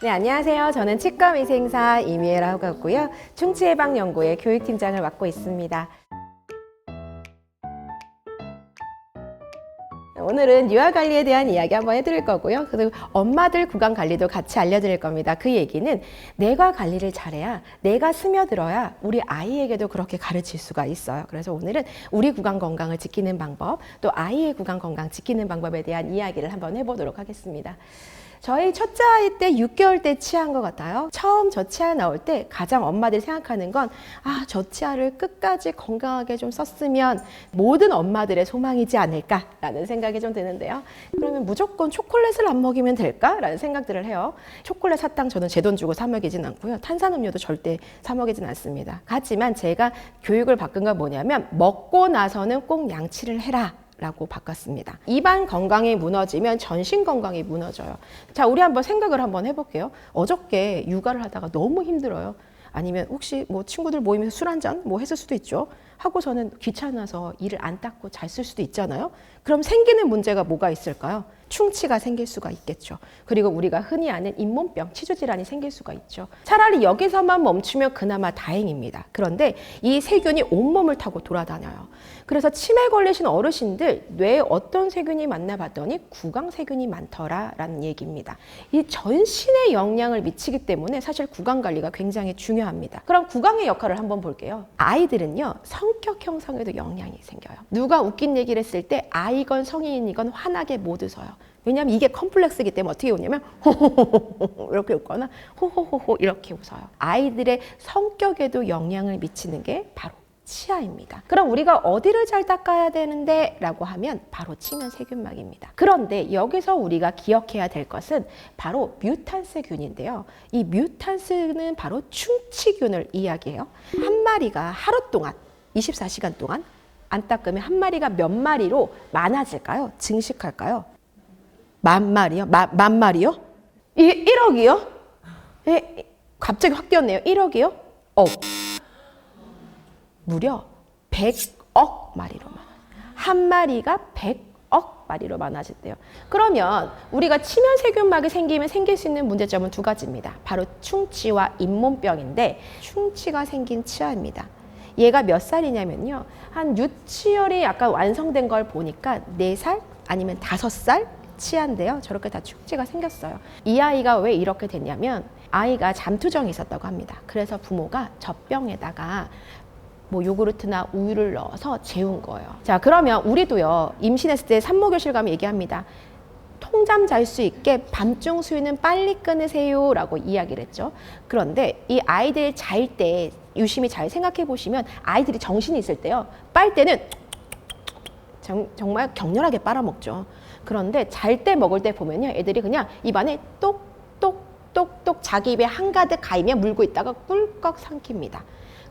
네, 안녕하세요. 저는 치과위생사 이미애라고 하고요. 충치예방연구의 교육팀장을 맡고 있습니다. 오늘은 유아 관리에 대한 이야기 한번 해드릴 거고요. 그리고 엄마들 구강 관리도 같이 알려드릴 겁니다. 그 얘기는 내가 관리를 잘해야 내가 스며들어야 우리 아이에게도 그렇게 가르칠 수가 있어요. 그래서 오늘은 우리 구강 건강을 지키는 방법, 또 아이의 구강 건강 지키는 방법에 대한 이야기를 한번 해보도록 하겠습니다. 저희 첫째 아이 때 6개월 때 치아인 것 같아요. 처음 저 치아 나올 때 가장 엄마들이 생각하는 건 아, 저 치아를 끝까지 건강하게 좀 썼으면 모든 엄마들의 소망이지 않을까라는 생각이 좀 드는데요. 그러면 무조건 초콜릿을 안 먹이면 될까라는 생각들을 해요. 초콜릿 사탕 저는 제 돈 주고 사 먹이진 않고요. 탄산음료도 절대 사 먹이진 않습니다. 하지만 제가 교육을 바꾼 건 뭐냐면 먹고 나서는 꼭 양치를 해라. 라고 바꿨습니다. 입안 건강이 무너지면 전신 건강이 무너져요. 자, 우리 한번 생각을 한번 해볼게요. 어저께 육아를 하다가 너무 힘들어요. 아니면 혹시 뭐 친구들 모이면서 술 한잔 뭐 했을 수도 있죠. 하고서는 귀찮아서 이를 안 닦고 잘 쓸 수도 있잖아요. 그럼 생기는 문제가 뭐가 있을까요? 충치가 생길 수가 있겠죠. 그리고 우리가 흔히 아는 잇몸병, 치주질환이 생길 수가 있죠. 차라리 여기서만 멈추면 그나마 다행입니다. 그런데 이 세균이 온몸을 타고 돌아다녀요. 그래서 치매 걸리신 어르신들 뇌에 어떤 세균이 맞나 봤더니 구강 세균이 많더라라는 얘기입니다. 이 전신에 영향을 미치기 때문에 사실 구강 관리가 굉장히 중요합니다. 그럼 구강의 역할을 한번 볼게요. 아이들은요 성격 형성에도 영향이 생겨요. 누가 웃긴 얘기를 했을 때 아이건 성인이건 환하게 못 웃어요. 왜냐하면 이게 컴플렉스이기 때문에 어떻게 웃냐면 호호호호 이렇게 웃거나 호호호호 이렇게 웃어요. 아이들의 성격에도 영향을 미치는 게 바로 치아입니다. 그럼 우리가 어디를 잘 닦아야 되는데? 라고 하면 바로 치면 세균막입니다. 그런데 여기서 우리가 기억해야 될 것은 바로 뮤탄스균인데요. 이 뮤탄스는 바로 충치균을 이야기해요. 한 마리가 하루 동안, 24시간 동안 안 닦으면 한 마리가 몇 마리로 많아질까요? 증식할까요? 만 마리요? 마, 만 마리요? 이게 1억이요? 예, 갑자기 확 뛰었네요. 1억이요? 어. 무려 100억 마리로 많아. 한 마리가 100억 마리로 많아진대요. 그러면 우리가 치면 세균막이 생기면 생길 수 있는 문제점은 두 가지입니다. 바로 충치와 잇몸병인데 충치가 생긴 치아입니다. 얘가 몇 살이냐면요. 한 유치열이 약간 완성된 걸 보니까 4살 아니면 5살 치아인데요. 저렇게 다 충치가 생겼어요. 이 아이가 왜 이렇게 됐냐면 아이가 잠투정이 있었다고 합니다. 그래서 부모가 젖병에다가 뭐 요구르트나 우유를 넣어서 재운 거예요. 자, 그러면 우리도요. 임신했을 때 산모교실 가면 얘기합니다. 통잠 잘 수 있게 밤중 수유는 빨리 끊으세요라고 이야기를 했죠. 그런데 이 아이들 잘 때 유심히 잘 생각해 보시면 아이들이 정신이 있을 때요. 빨 때는 정, 정말 격렬하게 빨아먹죠. 그런데 잘 때 먹을 때 보면요. 애들이 그냥 입안에 똑똑똑똑 자기 입에 한가득 가이며 물고 있다가 꿀꺽 삼킵니다.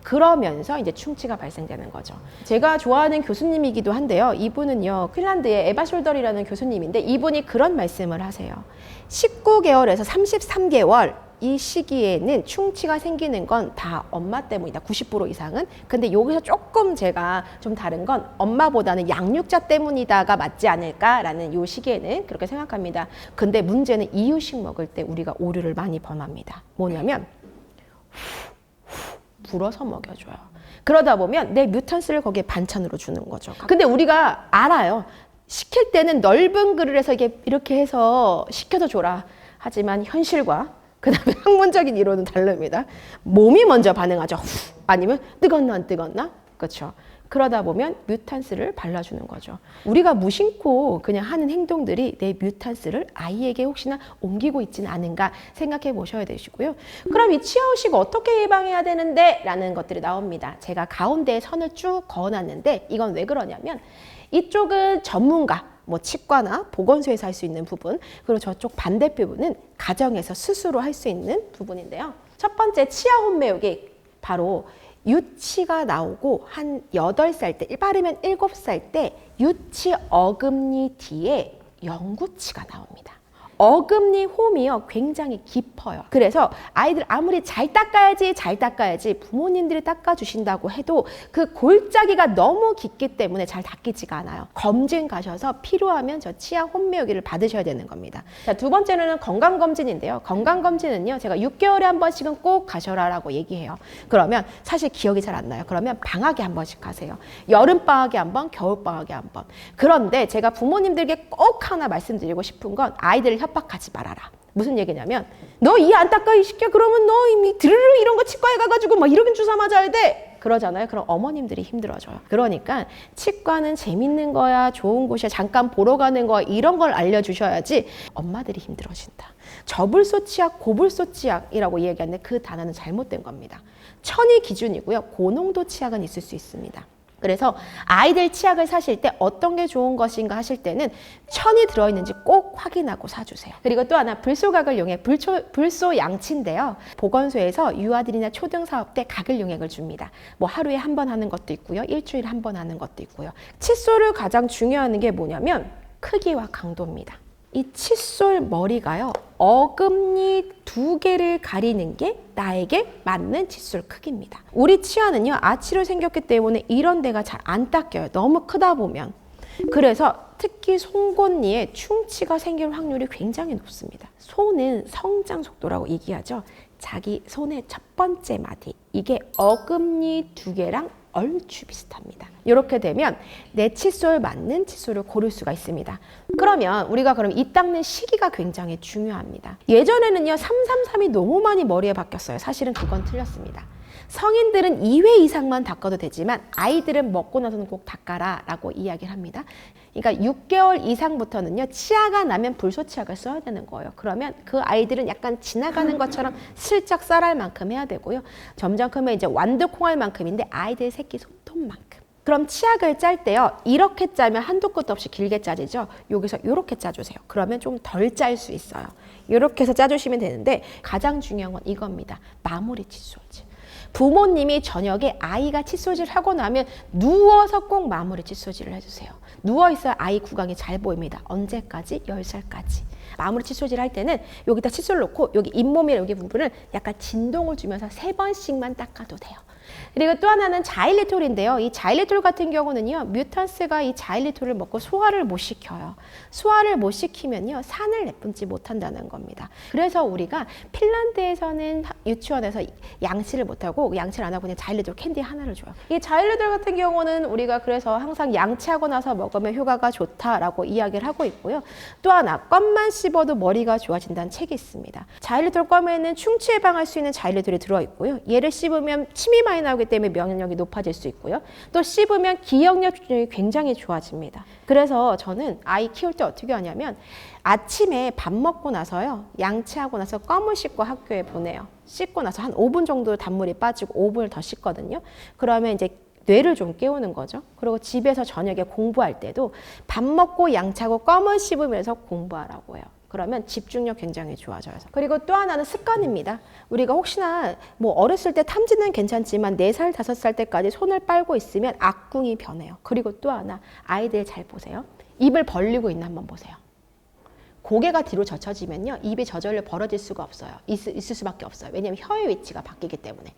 그러면서 이제 충치가 발생되는 거죠. 제가 좋아하는 교수님이기도 한데요. 이분은요, 핀란드의 에바 숄더리라는 교수님인데 이분이 그런 말씀을 하세요. 19개월에서 33개월 이 시기에는 충치가 생기는 건 다 엄마 때문이다. 90% 이상은. 근데 여기서 조금 제가 좀 다른 건 엄마보다는 양육자 때문이다가 맞지 않을까라는 요 시기에는 그렇게 생각합니다. 근데 문제는 이유식 먹을 때 우리가 오류를 많이 범합니다. 뭐냐면 불어서 먹여줘요. 그러다 보면 내 뮤탄스를 거기에 반찬으로 주는 거죠. 근데 우리가 알아요. 시킬 때는 넓은 그릇에서 이게 이렇게 해서 시켜서 줘라. 하지만 현실과 그 다음에 학문적인 이론은 다릅니다. 몸이 먼저 반응하죠. 후, 아니면 뜨겁나 안 뜨겁나? 그렇죠. 그러다 보면 뮤탄스를 발라주는 거죠. 우리가 무심코 그냥 하는 행동들이 내 뮤탄스를 아이에게 혹시나 옮기고 있지는 않은가 생각해 보셔야 되시고요. 그럼 이 치아후식 어떻게 예방해야 되는데? 라는 것들이 나옵니다. 제가 가운데에 선을 쭉 그어놨는데 이건 왜 그러냐면 이쪽은 전문가, 뭐 치과나 보건소에서 할 수 있는 부분, 그리고 저쪽 반대 부분은 가정에서 스스로 할 수 있는 부분인데요. 첫 번째 치아 혼매우기 바로 유치가 나오고 한 여덟 살 때, 빠르면 일곱 살 때 유치 어금니 뒤에 영구치가 나옵니다. 어금니 홈이요 굉장히 깊어요. 그래서 아이들 아무리 잘 닦아야지 잘 닦아야지 부모님들이 닦아주신다고 해도 그 골짜기가 너무 깊기 때문에 잘 닦이지가 않아요. 검진 가셔서 필요하면 저 치아 홈메어기를 받으셔야 되는 겁니다. 자, 두 번째는 건강검진인데요. 건강검진은요 제가 6개월에 한 번씩은 꼭 가셔라라고 얘기해요. 그러면 사실 기억이 잘 안 나요. 그러면 방학에 한 번씩 가세요. 여름 방학에 한 번, 겨울 방학에 한 번. 그런데 제가 부모님들에게 꼭 하나 말씀드리고 싶은 건 아이들을 협박하지 말아라. 무슨 얘기냐면 너 이안 닦아 이 새끼야 그러면 너 이미 드르르 이런 거 치과에 가가지고 막 이런 주사 맞아야 돼. 그러잖아요. 그럼 어머님들이 힘들어져요. 그러니까 치과는 재밌는 거야 좋은 곳이야 잠깐 보러 가는 거야 이런 걸 알려주셔야지 엄마들이 힘들어진다. 저불소 치약 고불소 치약이라고 이야기하는데 그 단어는 잘못된 겁니다. 천이 기준이고요. 고농도 치약은 있을 수 있습니다. 그래서 아이들 치약을 사실 때 어떤 게 좋은 것인가 하실 때는 천이 들어있는지 꼭 확인하고 사주세요. 그리고 또 하나 불소각을 이용해 불초, 불소 양치인데요. 보건소에서 유아들이나 초등 사업 때 각을 용액을 줍니다. 뭐 하루에 한 번 하는 것도 있고요. 일주일에 한 번 하는 것도 있고요. 칫솔을 가장 중요한 게 뭐냐면 크기와 강도입니다. 이 칫솔 머리가요. 어금니 두 개를 가리는 게 나에게 맞는 칫솔 크기입니다. 우리 치아는요. 아치로 생겼기 때문에 이런 데가 잘 안 닦여요. 너무 크다 보면. 그래서 특히 송곳니에 충치가 생길 확률이 굉장히 높습니다. 손은 성장 속도라고 얘기하죠. 자기 손의 첫 번째 마디. 이게 어금니 두 개랑 얼추 비슷합니다. 이렇게 되면 내 칫솔 맞는 칫솔을 고를 수가 있습니다. 그러면 우리가 그럼 이 닦는 시기가 굉장히 중요합니다. 예전에는요, 333이 너무 많이 머리에 박혔어요. 사실은 그건 틀렸습니다. 성인들은 2회 이상만 닦아도 되지만 아이들은 먹고 나서는 꼭 닦아라 라고 이야기를 합니다. 그러니까 6개월 이상부터는요, 치아가 나면 불소치약을 써야 되는 거예요. 그러면 그 아이들은 약간 지나가는 것처럼 슬쩍 쌀할 만큼 해야 되고요. 점점 크면 이제 완두 콩할 만큼인데 아이들 새끼 손톱만큼. 그럼 치약을 짤 때요, 이렇게 짜면 한도 끝도 없이 길게 짜지죠? 여기서 이렇게 짜주세요. 그러면 좀 덜 짤 수 있어요. 이렇게 해서 짜주시면 되는데 가장 중요한 건 이겁니다. 마무리 칫솔질. 부모님이 저녁에 아이가 칫솔질 하고 나면 누워서 꼭 마무리 칫솔질을 해주세요. 누워 있어야 아이 구강이 잘 보입니다. 언제까지? 10살까지. 마무리 칫솔질 할 때는 여기다 칫솔 놓고 여기 잇몸이랑 여기 부분을 약간 진동을 주면서 세 번씩만 닦아도 돼요. 그리고 또 하나는 자일리톨인데요. 이 자일리톨 같은 경우는요, 뮤탄스가 이 자일리톨을 먹고 소화를 못 시켜요. 소화를 못 시키면요, 산을 내뿜지 못한다는 겁니다. 그래서 우리가 핀란드에서는 하- 유치원에서 양치를 못하고 양치를 안 하고 그냥 자일리톨 캔디 하나를 줘요. 이 자일리톨 같은 경우는 우리가 그래서 항상 양치하고 나서 먹으면 효과가 좋다라고 이야기를 하고 있고요. 또 하나, 껌만 씹어도 머리가 좋아진다는 책이 있습니다. 자일리톨 껌에는 충치 예방할 수 있는 자일리톨이 들어있고요. 얘를 씹으면 침이 많이 나오기 때문에 면역력이 높아질 수 있고요. 또 씹으면 기억력 조절이 굉장히 좋아집니다. 그래서 저는 아이 키울 때 어떻게 하냐면 아침에 밥 먹고 나서요. 양치하고 나서 껌을 씻고 학교에 보내요. 씻고 나서 한 5분 정도 단물이 빠지고 5분을 더 씻거든요. 그러면 이제 뇌를 좀 깨우는 거죠. 그리고 집에서 저녁에 공부할 때도 밥 먹고 양치하고 껌을 씹으면서 공부하라고 해요. 그러면 집중력 굉장히 좋아져요. 그리고 또 하나는 습관입니다. 우리가 혹시나 뭐 어렸을 때 탐지는 괜찮지만 4살, 5살 때까지 손을 빨고 있으면 악궁이 변해요. 그리고 또 하나 아이들 잘 보세요. 입을 벌리고 있나 한번 보세요. 고개가 뒤로 젖혀지면요. 입이 저절로 벌어질 수가 없어요. 있, 있을 수밖에 없어요. 왜냐하면 혀의 위치가 바뀌기 때문에.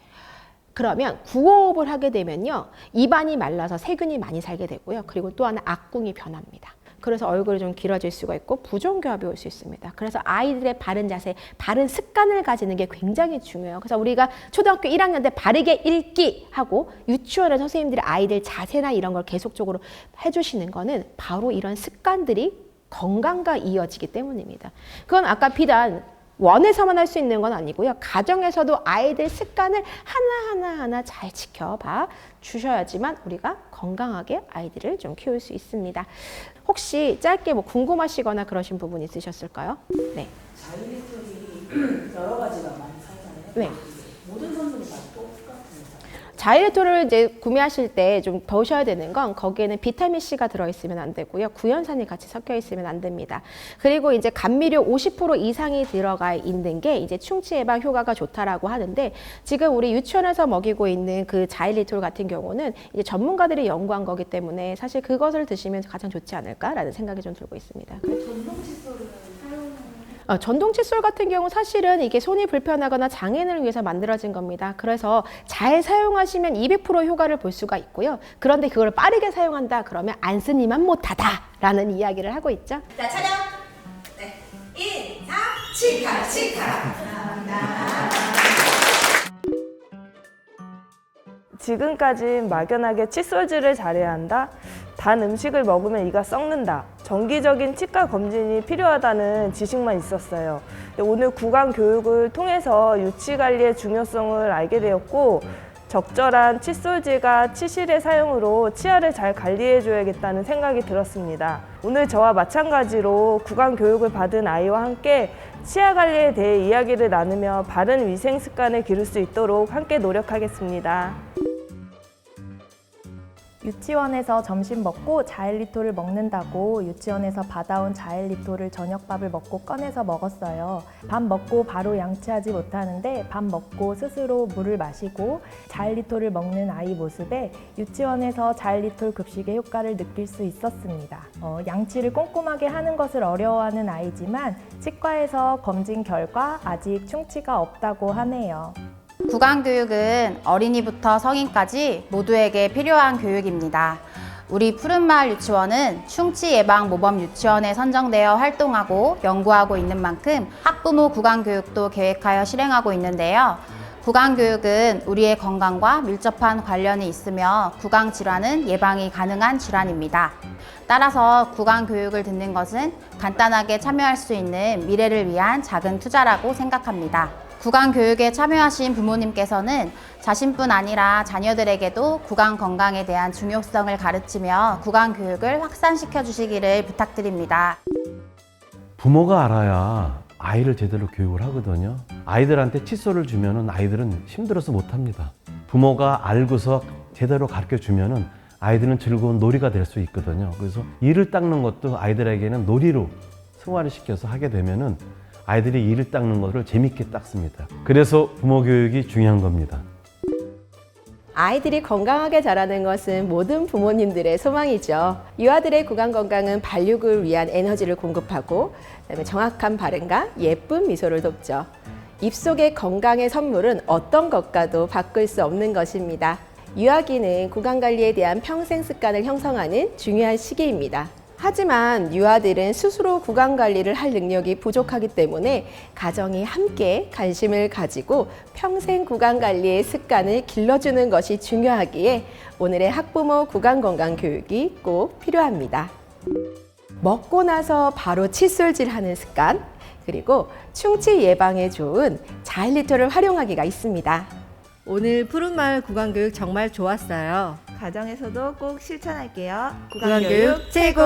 그러면 구호흡을 하게 되면요. 입안이 말라서 세균이 많이 살게 되고요. 그리고 또 하나 악궁이 변합니다. 그래서 얼굴이 좀 길어질 수가 있고 부종교합이 올 수 있습니다. 그래서 아이들의 바른 자세, 바른 습관을 가지는 게 굉장히 중요해요. 그래서 우리가 초등학교 1학년 때 바르게 읽기 하고 유치원에 선생님들이 아이들 자세나 이런 걸 계속적으로 해주시는 거는 바로 이런 습관들이 건강과 이어지기 때문입니다. 그건 아까 비단 원에서만 할 수 있는 건 아니고요. 가정에서도 아이들 습관을 하나하나 하나 잘 지켜봐 주셔야지만 우리가 건강하게 아이들을 좀 키울 수 있습니다. 혹시 짧게 뭐 궁금하시거나 그러신 부분 있으셨을까요? 네. 자일리톨이 여러 가지가 많이 살잖아요. 네. 모든 다 똑같은 자일리톨을 이제 구매하실 때 좀 보셔야 되는 건 거기에는 비타민 C가 들어있으면 안 되고요. 구연산이 같이 섞여 있으면 안 됩니다. 그리고 이제 감미료 50% 이상이 들어가 있는 게 이제 충치 예방 효과가 좋다라고 하는데 지금 우리 유치원에서 먹이고 있는 그 자일리톨 같은 경우는 이제 전문가들이 연구한 거기 때문에 사실 그것을 드시면 가장 좋지 않을까라는 생각이 좀 들고 있습니다. 전동 칫솔은 사용을 어, 전동 칫솔 같은 경우 사실은 이게 손이 불편하거나 장애인을 위해서 만들어진 겁니다. 그래서 잘 사용하시면 200% 효과를 볼 수가 있고요. 그런데 그걸 빠르게 사용한다 그러면 안 쓰니만 못하다라는 이야기를 하고 있죠. 자, 촬영. 네. 인사. 치카라, 치카라. 지금까진 막연하게 칫솔질을 잘해야 한다. 단 음식을 먹으면 이가 썩는다. 정기적인 치과 검진이 필요하다는 지식만 있었어요. 오늘 구강 교육을 통해서 유치 관리의 중요성을 알게 되었고 적절한 칫솔질과 치실의 사용으로 치아를 잘 관리해 줘야겠다는 생각이 들었습니다. 오늘 저와 마찬가지로 구강 교육을 받은 아이와 함께 치아 관리에 대해 이야기를 나누며 바른 위생 습관을 기를 수 있도록 함께 노력하겠습니다. 유치원에서 점심 먹고 자일리토를 먹는다고 유치원에서 받아온 자일리토를 저녁밥을 먹고 꺼내서 먹었어요. 밥 먹고 바로 양치하지 못하는데 밥 먹고 스스로 물을 마시고 자일리토를 먹는 아이 모습에 유치원에서 자일리톨 급식의 효과를 느낄 수 있었습니다. 어, 양치를 꼼꼼하게 하는 것을 어려워하는 아이지만 치과에서 검진 결과 아직 충치가 없다고 하네요. 구강교육은 어린이부터 성인까지 모두에게 필요한 교육입니다. 우리 푸른마을 유치원은 충치 예방 모범 유치원에 선정되어 활동하고 연구하고 있는 만큼 학부모 구강교육도 계획하여 실행하고 있는데요. 구강교육은 우리의 건강과 밀접한 관련이 있으며 구강질환은 예방이 가능한 질환입니다. 따라서 구강교육을 듣는 것은 간단하게 참여할 수 있는 미래를 위한 작은 투자라고 생각합니다. 구강 교육에 참여하신 부모님께서는 자신뿐 아니라 자녀들에게도 구강 건강에 대한 중요성을 가르치며 구강 교육을 확산시켜 주시기를 부탁드립니다. 부모가 알아야 아이를 제대로 교육을 하거든요. 아이들한테 칫솔을 주면은 아이들은 힘들어서 못 합니다. 부모가 알고서 제대로 가르쳐 주면은 아이들은 즐거운 놀이가 될 수 있거든요. 그래서 이를 닦는 것도 아이들에게는 놀이로 승화를 시켜서 하게 되면은 아이들이 이를 닦는 것을 재밌게 닦습니다. 그래서 부모 교육이 중요한 겁니다. 아이들이 건강하게 자라는 것은 모든 부모님들의 소망이죠. 유아들의 구강 건강은 발육을 위한 에너지를 공급하고 그다음에 정확한 발음과 예쁜 미소를 돕죠. 입속의 건강의 선물은 어떤 것과도 바꿀 수 없는 것입니다. 유아기는 구강 관리에 대한 평생 습관을 형성하는 중요한 시기입니다. 하지만 유아들은 스스로 구강 관리를 할 능력이 부족하기 때문에 가정이 함께 관심을 가지고 평생 구강 관리의 습관을 길러주는 것이 중요하기에 오늘의 학부모 구강 건강 교육이 꼭 필요합니다. 먹고 나서 바로 칫솔질 하는 습관, 그리고 충치 예방에 좋은 자일리토를 활용하기가 있습니다. 오늘 푸른마을 구강교육 정말 좋았어요. 가정에서도 꼭 실천할게요. 구강교육 최고!